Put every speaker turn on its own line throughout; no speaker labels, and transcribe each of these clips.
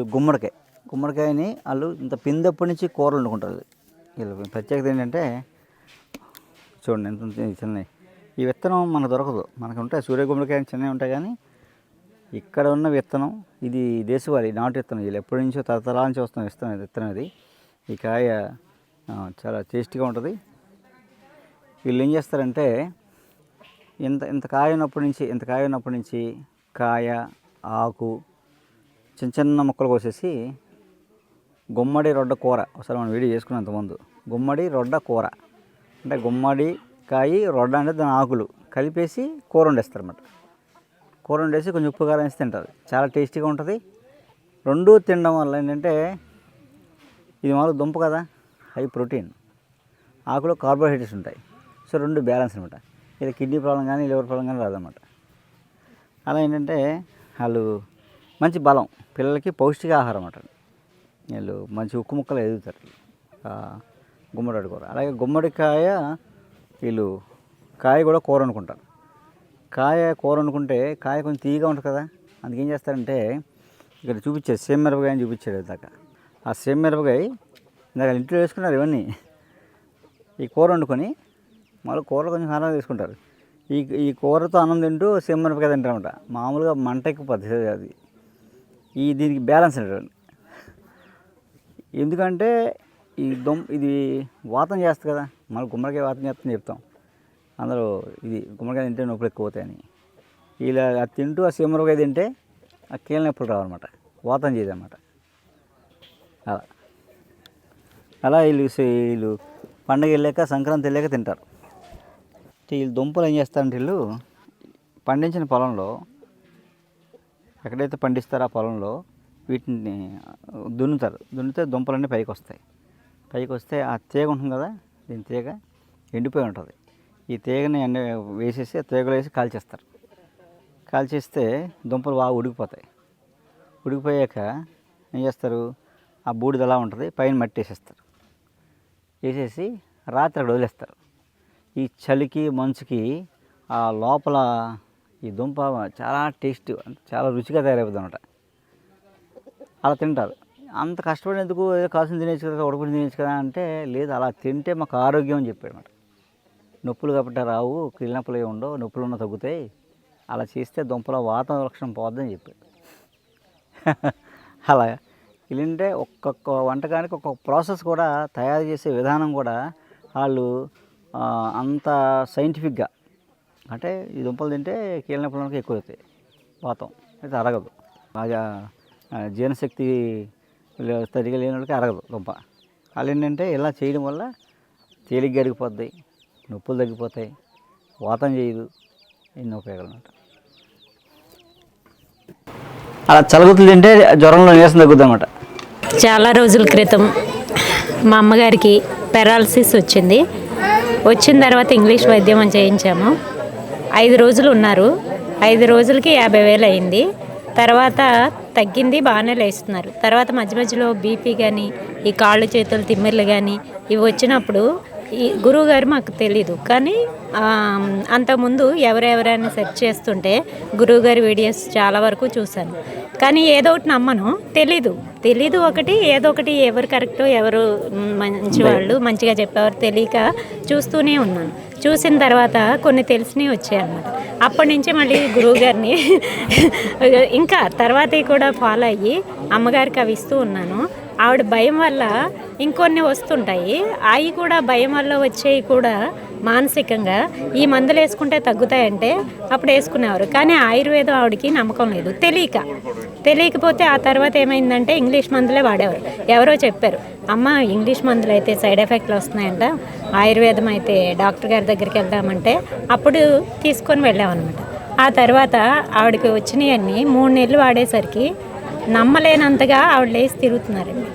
వీళ్ళు గుమ్మడికాయ. గుమ్మడికాయని వాళ్ళు ఇంత పిందప్పటి నుంచి కూరలు వండుకుంటారు వీళ్ళు. ప్రత్యేకత ఏంటంటే చూడండి ఎంత చిన్నవి. ఈ విత్తనం మనకు దొరకదు. మనకు ఉంటాయి సూర్య గుమ్మడికాయ చిన్నవి ఉంటాయి కానీ ఇక్కడ ఉన్న విత్తనం ఇది దేశవాళీ నాటు విత్తనం. వీళ్ళు ఎప్పటి నుంచో తరతరాల నుంచి వస్తున్న విత్తనం విత్తనం ఇది. ఈ కాయ చాలా టేస్టీగా ఉంటుంది. వీళ్ళు ఏం చేస్తారంటే ఇంత ఇంత కాయ ఉన్నప్పటి నుంచి ఇంత కాయ ఉన్నప్పటి నుంచి కాయ ఆకు చిన్న చిన్న ముక్కలు కోసేసి గుమ్మడి రొడ్డ కూర. ఒకసారి మనం వీడియో చేసుకున్నంత ముందు గుమ్మడి రొడ్డ కూర. అంటే గుమ్మడి కాయి రొడ్డ అంటే దాని ఆకులు. కలిపేసి కూర వండేస్తారు అన్నమాట కూర వండేసి కొంచెం ఉప్పు కారం వేసి తింటారు. చాలా టేస్టీగా ఉంటుంది. రెండూ తినడం వల్ల ఏంటంటే ఇది మామూలు దుంప కదా హై ప్రోటీన్. ఆకులో కార్బోహైడ్రేట్స్ ఉంటాయి. సో రెండు బ్యాలెన్స్ అనమాట ఇది కిడ్నీ ప్రాబ్లం కానీ లివర్ ప్రాబ్లం కానీ రాదన్నమాట. అలా ఏంటంటే వాళ్ళు మంచి బలం. పిల్లలకి పౌష్టిక ఆహారం అన్నమాట వీళ్ళు మంచి ఉక్కు ముక్కలు ఎదుగుతారు. గుమ్మడి కూర. అలాగే గుమ్మడికాయ వీళ్ళు కాయ కూడా కూర వండుకుంటారు కాయ కూర వండుకుంటే కాయ కొంచెం తీయగా ఉంటుంది కదా. అందుకేం చేస్తారంటే ఇక్కడ చూపించారు సేమ్ మిరపకాయ అని చూపించాడు ఇందాక. ఆ సేమ్ మిరపకాయ ఇందాక ఇంట్లో వేసుకున్నారు ఇవన్నీ. ఈ కూర వండుకొని మళ్ళీ కూరలు కొంచెం కారం తీసుకుంటారు. ఈ ఈ కూరతో అన్నం తింటూ సేమ్ మిరపకాయ తింటారన్నమాట మామూలుగా మంటకి పద్ధతి అది. ఈ దీనికి బ్యాలెన్స్ అనేటువంటి ఎందుకంటే ఈ దొమ్ ఇది వాతం చేస్తుంది కదా మన గుమ్మడికాయ వాతం చేస్తుందని చెప్తాం. అందరూ ఇది గుమ్మడికాయ తింటే నొప్పులు ఎక్కువ అవుతాయని ఇలా అది తింటూ ఆ సీమరకాయ తింటే ఆ కీళ్ళ నొప్పులు రావన్నమాట. వాతం చేయదన్నమాట. అలా. అలా వీళ్ళు వీళ్ళు పండగ వెళ్ళాక సంక్రాంతి వెళ్ళాక తింటారు. వీళ్ళు దుంపలు ఏం చేస్తారంటే వీళ్ళు పండించిన పొలంలో ఎక్కడైతే పండిస్తారో ఆ పొలంలో వీటిని దున్నుతారు. దున్నితే దుంపలన్నీ పైకి వస్తాయి పైకి వస్తే ఆ తీగ ఉంటుంది కదా దీని తీగ ఎండిపోయి ఉంటుంది. ఈ తీగని ఎండ వేసేసి ఆ తీగలు వేసి కాల్చేస్తారు. కాల్చేస్తే దుంపలు బాగా ఉడికిపోతాయి. ఉడికిపోయాక ఏం చేస్తారు? ఆ బూడిద ఎలా ఉంటుంది పైన మట్టి వేసేస్తారు. వేసేసి రాత్రి అక్కడ వదిలేస్తారు. ఈ చలికి మంచుకి ఆ లోపల ఈ దుంప చాలా టేస్ట్ చాలా రుచిగా తయారైపోతుంది అనమాట అలా తింటారు. అంత కష్టపడేందుకు ఏదో కాసిన తినేచ్చు కదా ఉడకబడి తినేచ్చు కదా అంటే లేదు అలా తింటే మాకు ఆరోగ్యం అని చెప్పాడు అనమాట నొప్పులు కాబట్టి రావు కిళ్ళనొప్పులు ఏమి ఉండవు నొప్పులు ఉన్న తగ్గుతాయి. అలా చేస్తే దుంపల వాతావరణ లక్షణం పోద్దని చెప్పాడు అలా ఇలాంటే ఒక్కొక్క వంటకానికి ఒక్కొక్క ప్రాసెస్ కూడా తయారు చేసే విధానం కూడా వాళ్ళు అంత సైంటిఫిక్గా అంటే ఈ దుంపలు తింటే కీళ్ళ నొప్పులకి ఎక్కువ అవుతాయి వాతం. అయితే అరగదు. బాగా జీర్ణశక్తి సరిగా లేని వాళ్ళకి అరగదు దుంప. వాళ్ళు ఏంటంటే ఇలా చేయడం వల్ల తేలిగ్గా అరిగిపోద్ది నొప్పులు తగ్గిపోతాయి వాతం చేయదు. ఎన్ని ఉపయోగాలు అన్నమాట అలా చలగుతులు తింటే జ్వరంలో నీరసం తగ్గుద్ది అనమాట
చాలా రోజుల క్రితం మా అమ్మగారికి పెరాలసిస్ వచ్చింది. వచ్చిన తర్వాత ఇంగ్లీష్ వైద్యం అని చేయించాము. ఐదు రోజులు ఉన్నారు. ఐదు రోజులకి యాభై వేలు అయింది. తర్వాత తగ్గింది బాగానే లేస్తున్నారు. తర్వాత మధ్య మధ్యలో బీపీ కానీ ఈ కాళ్ళు చేతులు తిమ్మిర్లు కానీ ఇవి వచ్చినప్పుడు ఈ గురువు గారు మాకు తెలీదు. కానీ అంతకుముందు ఎవరెవరైనా సెర్చ్ చేస్తుంటే గురువు గారి వీడియోస్ చాలా వరకు చూశాను. కానీ ఏదో ఒకటి నమ్మను. తెలీదు. తెలీదు ఒకటి ఏదో ఒకటి ఎవరు కరెక్టో ఎవరు మంచి వాళ్ళు మంచిగా చెప్పేవారు తెలియక చూస్తూనే ఉన్నాను. చూసిన తర్వాత కొన్ని తెలిసినవి వచ్చాయి అన్నమాట. అప్పటి నుంచి మళ్ళీ గురువు గారిని ఇంకా తర్వాత కూడా ఫాలో అయ్యి అమ్మగారికి అవి ఇస్తూ ఉన్నాను. ఆవిడ భయం వల్ల ఇంకొన్ని వస్తుంటాయి. అవి కూడా భయం వల్ల వచ్చేవి కూడా మానసికంగా ఈ మందులు వేసుకుంటే తగ్గుతాయంటే అప్పుడు వేసుకునేవారు. కానీ ఆయుర్వేదం ఆవిడకి నమ్మకం లేదు. తెలియక. తెలియకపోతే ఆ తర్వాత ఏమైందంటే ఇంగ్లీష్ మందులే వాడేవారు. ఎవరో చెప్పారు అమ్మ ఇంగ్లీష్ మందులు అయితే సైడ్ ఎఫెక్ట్లు వస్తున్నాయంట. ఆయుర్వేదం అయితే డాక్టర్ గారి దగ్గరికి వెళ్దామంటే అప్పుడు తీసుకొని వెళ్ళామన్నమాట. ఆ తర్వాత ఆవిడకి వచ్చినాయన్నీ మూడు నెలలు వాడేసరికి నమ్మలేనంతగా ఆవిడ లేచి తిరుగుతున్నారండి?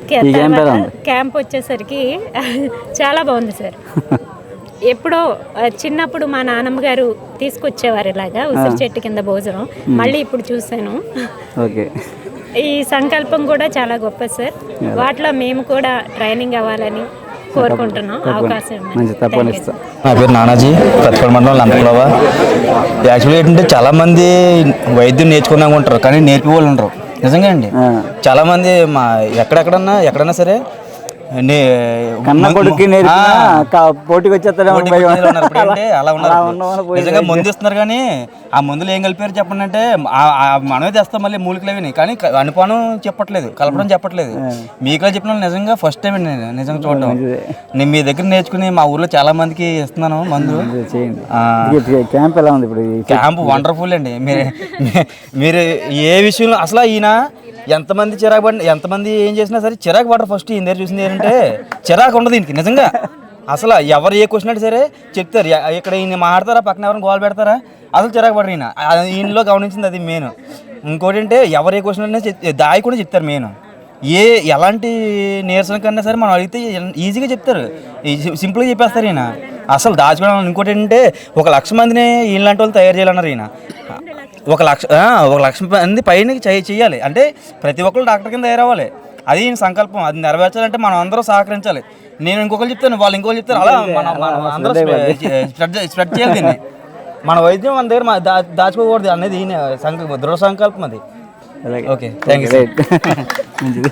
క్యాంప్
వచ్చేసరికి చాలా బాగుంది సార్. ఎప్పుడో చిన్నప్పుడు మా నాన్నమ్మ గారు తీసుకొచ్చేవారు ఇలాగా ఉసిరి చెట్టు కింద భోజనం. మళ్ళీ ఇప్పుడు చూశాను.
ఓకే.
ఈ సంకల్పం కూడా చాలా గొప్ప సార్. వాటిలో మేము కూడా ట్రైనింగ్ అవ్వాలని కోరుకుంటున్నాం. అవకాశం
నా పేరు నానాజీ ప్రతిపల్ మండలం లంతకులవ యాక్చువల్లీ ఏంటంటే చాలామంది వైద్యం నేర్చుకున్నాక ఉంటారు కానీ నేర్పి వాళ్ళు ఉంటారు నిజంగా అండి.
ఆ.
చాలా మంది మా ఎక్కడెక్కడన్నా ఎక్కడన్నా సరే
కన్న పోటీకి
నిజంగా మందు ఇస్తున్నారు కానీ ఆ మందులు ఏం కలిపారు చెప్పండి అంటే మనమే తెస్తాం మళ్ళీ మూలికలు అవి కానీ అనుపానం చెప్పట్లేదు కలపడం చెప్పట్లేదు. మీకులా చెప్పిన నిజంగా ఫస్ట్ టైం అండి నేను నిజంగా చూడటం
మంచిదే.
నేను మీ దగ్గర నేర్చుకుని మా ఊర్లో చాలా మందికి ఇస్తున్నాను మందు
క్యాంప్ ఎలా ఉంది ఇప్పుడు
క్యాంప్ వండర్ఫుల్ అండి. మీరు మీరు ఏ విషయంలో అసలు ఈయన ఎంతమంది చిరాకు పడిన ఎంతమంది ఏం చేసినా సరే చిరాకు పడరు ఫస్ట్ ఈయన దగ్గర చూసింది ఏంటంటే చిరాకు ఉండదు దీనికి నిజంగా. అసలు ఎవరు ఏ క్వశ్చన్ అంటే సరే చెప్తారు. ఇక్కడ ఈయన మాడతారా పక్కన ఎవరైనా గోల్ పెడతారా? అసలు చిరాకు పడరు ఈయన. ఈయనలో గమనించింది అది మెయిన్ ఇంకోటి అంటే ఎవరు ఏ క్వశ్చన్ అంటే దాయి కూడా చెప్తారు మెయిన్ ఏ ఎలాంటి నీరసన కన్నా సరే మనం అడిగితే ఈజీగా చెప్తారు. సింపుల్గా చెప్పేస్తారు ఈయన. అసలు దాచుకోవడం ఇంకోటి ఏంటంటే ఒక లక్ష మందిని ఈయనలాంటి వాళ్ళు తయారు చేయాలన్నారు ఈయన. ఒక లక్ష ఒక లక్ష మంది పైన చేయ- చేయాలి. అంటే ప్రతి ఒక్కరు డాక్టర్ కింద తయారవ్వాలి అది ఈయన సంకల్పం. అది నెరవేర్చాలంటే మనం అందరూ సహకరించాలి. నేను ఇంకొకరు చెప్తాను వాళ్ళు ఇంకొకరు చెప్తారు. అలా మనం అందరూ స్ప్రెడ్ చేయాలి దీన్ని. మన వైద్యం మన దగ్గర దాచుకోకూడదు అనేది దృఢ సంకల్పం అది. Okay thank you